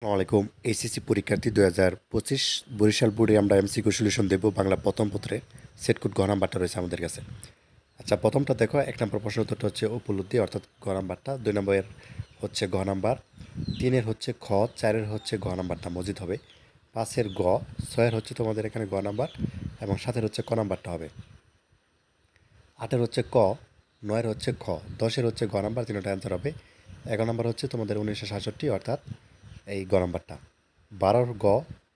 আসসালামু আলাইকুম। এইচএসসি পরীক্ষার্থী দু হাজার পঁচিশ বরিশাল বোর্ডে আমরা এমসিকিউ সলিউশন দেবো। বাংলা প্রথম পত্রে সেটকুট ঘ নাম্বারটা রয়েছে আমাদের কাছে। আচ্ছা প্রথমটা দেখো। এক নম্বর প্রশ্ন উত্তরটা হচ্ছে উপলব্ধি, অর্থাৎ ঘ নাম্বারটা। দুই নম্বরের হচ্ছে ঘ নাম্বার। তিনের হচ্ছে খ, চারের হচ্ছে ঘ নাম্বারটা মজিদ হবে। পাঁচের গ, ছয়ের হচ্ছে তোমাদের এখানে গ নাম্বার এবং সাতের হচ্ছে ক নাম্বারটা হবে। আটের হচ্ছে ক, নয়ের হচ্ছে খ, দশের হচ্ছে গ নাম্বার, তিনটা অ্যান্সার হবে। এগারো নাম্বার হচ্ছে তোমাদের উনিশশো সাতষট্টি, অর্থাৎ এই গ নাম্বারটা। বারোর গ,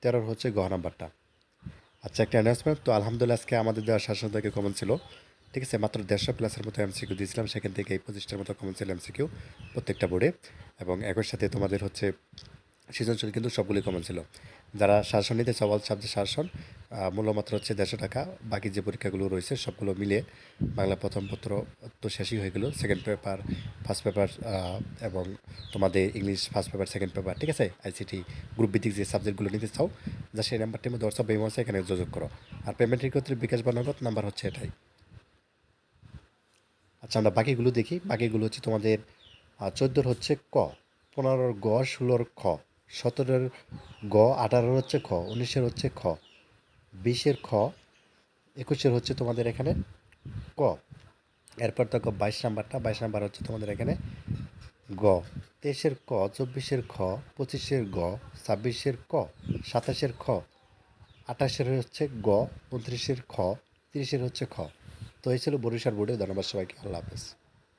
তেরোর হচ্ছে গ নাম্বারটা। আচ্ছা একটা অ্যানাউন্সমেন্ট তো আলহামদুলিল্লাহ আজকে আমাদের দেওয়ার শাসন থেকে কমন ছিল। ঠিক আছে, মাত্র দেড়শো প্লাসের মতো এমসিকিউ দিয়েছিলাম, সেখান থেকে এই পঁচিশটার মতো কমন ছিল এমসিকিউ প্রত্যেকটা বোর্ডে এবং একই সাথে তোমাদের হচ্ছে সৃজনশীল কিন্তু সবগুলি কমন ছিল। যারা শাসন নিতে সবাল সাবজেক্ট শাসন মূল্যমাত্র হচ্ছে দেড়শো টাকা, বাকি যে পরীক্ষাগুলো রয়েছে সবগুলো মিলে বাংলা প্রথম পত্র তো শেষই হয়ে গেলো সেকেন্ড পেপার ফার্স্ট পেপার এবং তোমাদের English first paper second paper ঠিক আছে? আইসিটি গ্রুপ ভিত্তিক যে সাবজেক্টগুলো নিতে চাও যা সেই নাম্বারটির মধ্যে হোয়াটসঅ্যাপ বেম আছে, এখানে যোগাযোগ করো। আর পেমেন্টের ক্ষেত্রে বিকাশ বা নগদ নাম্বার হচ্ছে এটাই। আচ্ছা আমরা বাকিগুলো দেখি। বাকিগুলো হচ্ছে তোমাদের চোদ্দোর হচ্ছে ক, পনেরোর গ, ষোলোর খ। সতেরোর গ, আঠারোর হচ্ছে খ, উনিশের হচ্ছে খ, বিশের খ, একুশের হচ্ছে তোমাদের এখানে ক। এরপর দেখো বাইশ নাম্বারটা, বাইশ নাম্বার হচ্ছে তোমাদের এখানে গ। তেইশের ক, চব্বিশের খ, পঁচিশের গ, ছাব্বিশের ক, সাতাশের খ, আঠাশের হচ্ছে গ, উনত্রিশের খ, তিরিশের হচ্ছে খ। তো এই ছিল বরিশাল বোর্ডে। ধন্যবাদ সবাইকে। আল্লাহ হাফেজ।